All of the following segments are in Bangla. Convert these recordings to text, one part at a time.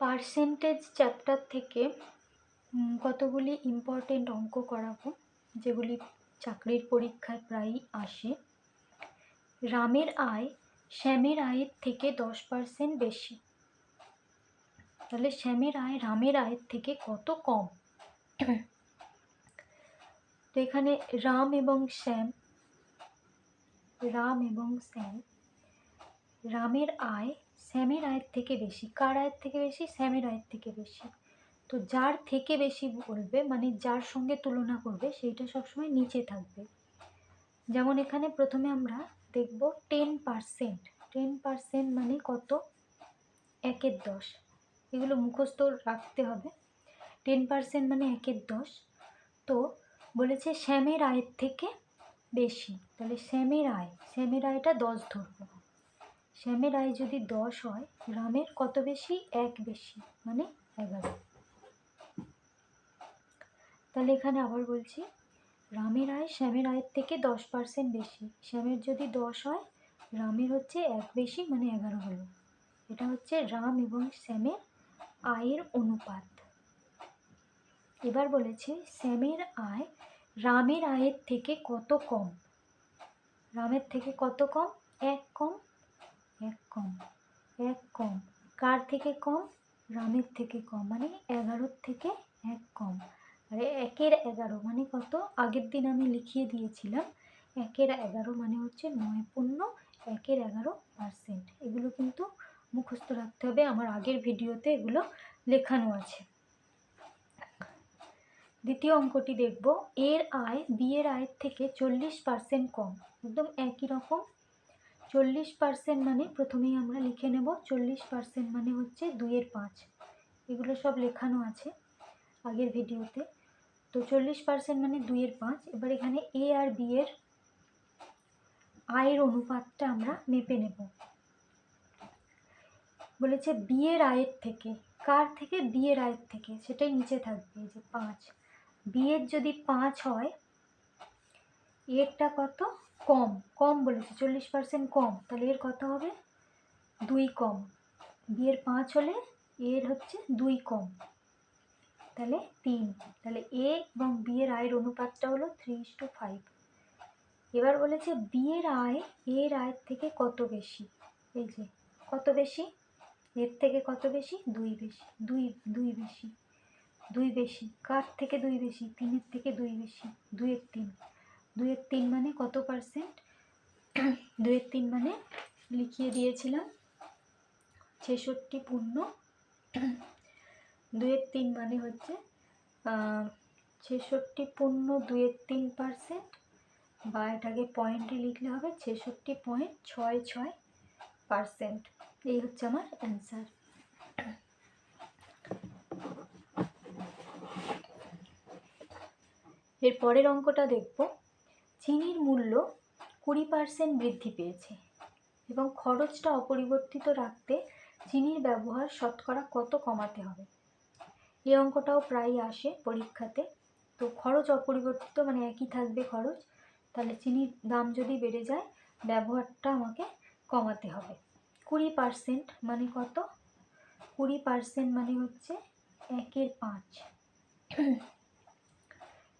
পার্সেন্টেজ চ্যাপ্টার থেকে কতগুলি ইম্পর্টেন্ট অঙ্ক করাবো, যেগুলি চাকরির পরীক্ষায় প্রায়ই আসে। রামের আয়, শ্যামের আয়ের থেকে দশ পার্সেন্ট বেশি। তাহলে শ্যামের আয়, রামের আয়ের থেকে কত কম? তো এখানে রাম এবং শ্যাম, রাম এবং শ্যাম, রামের আয় শ্যামের আয়ের থেকে বেশি, কার আয়ের থেকে বেশি? শ্যামের আয়ের থেকে বেশি। তো যার থেকে বেশি বলবে মানে যার সঙ্গে তুলনা করবে, সেইটা সবসময় নিচে থাকবে। যেমন এখানে প্রথমে আমরা দেখব টেন পার্সেন্ট টেন পার্সেন্ট মানে কত? একের দশ। এগুলো মুখস্থ রাখতে হবে। টেন পার্সেন্ট মানে একের দশ। তো বলেছে শ্যামের আয়ের থেকে বেশি। তাহলে শ্যামের আয় শ্যামের আয়টা দশ ধরবো। শ্যামের আয় যদি দশ হয় রামের কত বেশি? এক বেশি মানে এগারো। তাহলে এখানে আবার বলছি রামের আয় শ্যামের আয়ের থেকে দশ পার্সেন্ট বেশি। শ্যামের যদি দশ হয় রামের হচ্ছে এক বেশি মানে এগারো হলো। এটা হচ্ছে রাম এবং শ্যামের আয়ের অনুপাত। এবার বলেছে, শ্যামের আয় রামের আয়ের থেকে কত কম? রামের থেকে কত কম? এক কম। এক কম এক কম। কার থেকে কম? রামের থেকে কম মানে এগারোর থেকে এক কম। আরে একের এগারো মানে কত? আগের দিন আমি লিখিয়ে দিয়েছিলাম, একের এগারো মানে হচ্ছে নয় পূর্ণ, একের এগারো পার্সেন্ট এগুলো কিন্তু মুখস্থ রাখতে হবে, আমার আগের ভিডিওতে এগুলো লেখানো আছে। দ্বিতীয় অঙ্কটি দেখব, এর আয় বিয়ের আয়ের থেকে চল্লিশ পার্সেন্ট কম, একদম একই রকম চল্লিশ পার্সেন্ট মানে প্রথমেই আমরা লিখে নেব, চল্লিশ পার্সেন্ট মানে হচ্ছে দুইয়ের পাঁচ। এগুলো সব লেখানো আছে আগের ভিডিওতে। তো চল্লিশ পার্সেন্ট মানে দুইয়ের পাঁচ। এবার এখানে এ আর বি এর আয়ের অনুপাতটা আমরা মেপে নেব। বলেছে বিয়ের আয়ের থেকে, কার থেকে? বিয়ের আয়ের থেকে। সেটাই নিচে থাকবে, যে পাঁচ। বিয়ের যদি পাঁচ হয় এরটা কত? কম। কম বলেছে, চল্লিশ পার্সেন্ট কম। তাহলে এর কত হবে? দুই কম। বিয়ের পাঁচ হলে এর হচ্ছে দুই কম। তাহলে তিন। তাহলে এ এবং বিয়ের আয়ের অনুপাতটা হলো থ্রি টু ফাইভ এবার বলেছে বিয়ের আয়, এর আয়ের থেকে কত বেশি? এই যে, কত বেশি? এর থেকে কত বেশি? দুই বেশি। দুই দুই বেশি। দুই বেশি। কার থেকে দুই বেশি? তিনের থেকে দুই বেশি। দুইয়ের তিন। দুইয়ের তিন মানে কত পার্সেন্ট দুয়ের তিন মানে লিখিয়ে দিয়েছিলাম। ছেষট্টি পূর্ণ। দুয়ের তিন মানে হচ্ছে ছেষট্টি পূর্ণ দুয়ের তিন পার্সেন্ট বা এটাকে পয়েন্টে লিখলে হবে ছেষট্টি পয়েন্ট ছয় ছয় পার্সেন্ট এই হচ্ছে আমার অ্যান্সার এর পরের অঙ্কটা দেখব। চিনির মূল্য কুড়ি পার্সেন্ট বৃদ্ধি পেয়েছে এবং খরচটা অপরিবর্তিত রাখতে চিনির ব্যবহার শতকরা কত কমাতে হবে? এই অঙ্কটাও প্রায় আসে পরীক্ষাতে। তো খরচ অপরিবর্তিত মানে একই থাকবে খরচ, তাহলে চিনির দাম যদি বেড়ে যায়, ব্যবহারটা আমাকে কমাতে হবে। কুড়ি পার্সেন্ট মানে কত? কুড়ি পার্সেন্ট মানে হচ্ছে একের পাঁচ।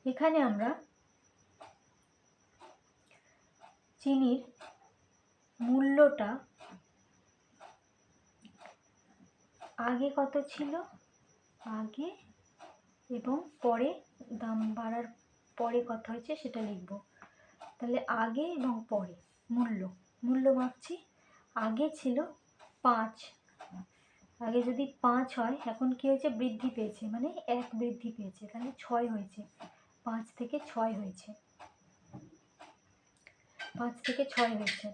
এখানে আমরা চিনির মূল্যটা আগে কত ছিল? আগে এবং পরে দাম বাড়ার পরে কত হয়েছে, সেটা লিখব। তাহলে আগে এবং পরে মূল্য। মূল্য মাপছি আগে ছিল পাঁচ। আগে যদি পাঁচ হয়, এখন কি হয়েছে? বৃদ্ধি পেয়েছে মানে এক বৃদ্ধি পেয়েছে। তাহলে ছয় হয়েছে। পাঁচ থেকে ছয় হয়েছে। পাঁচ থেকে ছয় হয়েছে।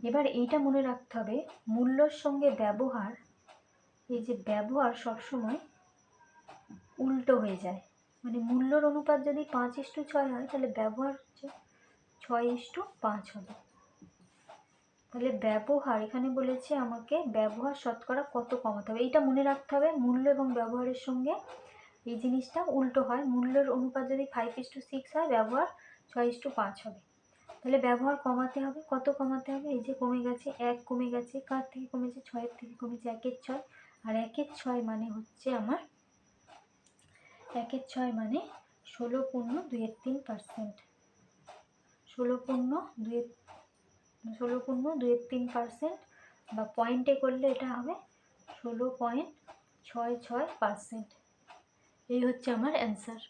এবার এইটা মনে রাখতে হবে, মূল্যর সঙ্গে ব্যবহার, এই যে ব্যবহার সবসময় উল্টো হয়ে যায়। মানে মূল্যর অনুপাত যদি পাঁচ ইস্টু ছয় হয়, তাহলে ব্যবহার হচ্ছে ছয় ইস্টু পাঁচ হবে। তাহলে ব্যবহার, এখানে বলেছে আমাকে ব্যবহার শতকরা কত কমাতে হবে? এইটা মনে রাখতে হবে, মূল্য এবং ব্যবহারের সঙ্গে এই জিনিসটা উল্টো হয়। মূল্যের অনুপাত যদি ফাইভ ইস টু সিক্স হয়, ব্যবহার ছয় ইস টু পাঁচ হবে। তাহলে ব্যবহার কমাতে হবে। কত কমাতে হবে? এই যে কমে গেছে, এক কমে গেছে। কার থেকে কমেছে? ছয়ের থেকে কমেছে। একের ছয়। আর একের ছয় মানে হচ্ছে আমার একের ছয় মানে ষোলো পূর্ণ দুইয়ের তিন পার্সেন্ট ষোলো পূর্ণ দুইয়ের, ষোলো পূর্ণ দুইয়ের তিন পার্সেন্ট বা পয়েন্টে করলে এটা হবে ষোলো পয়েন্ট ছয় ছয় পার্সেন্ট এই হচ্ছে আমার অ্যান্সার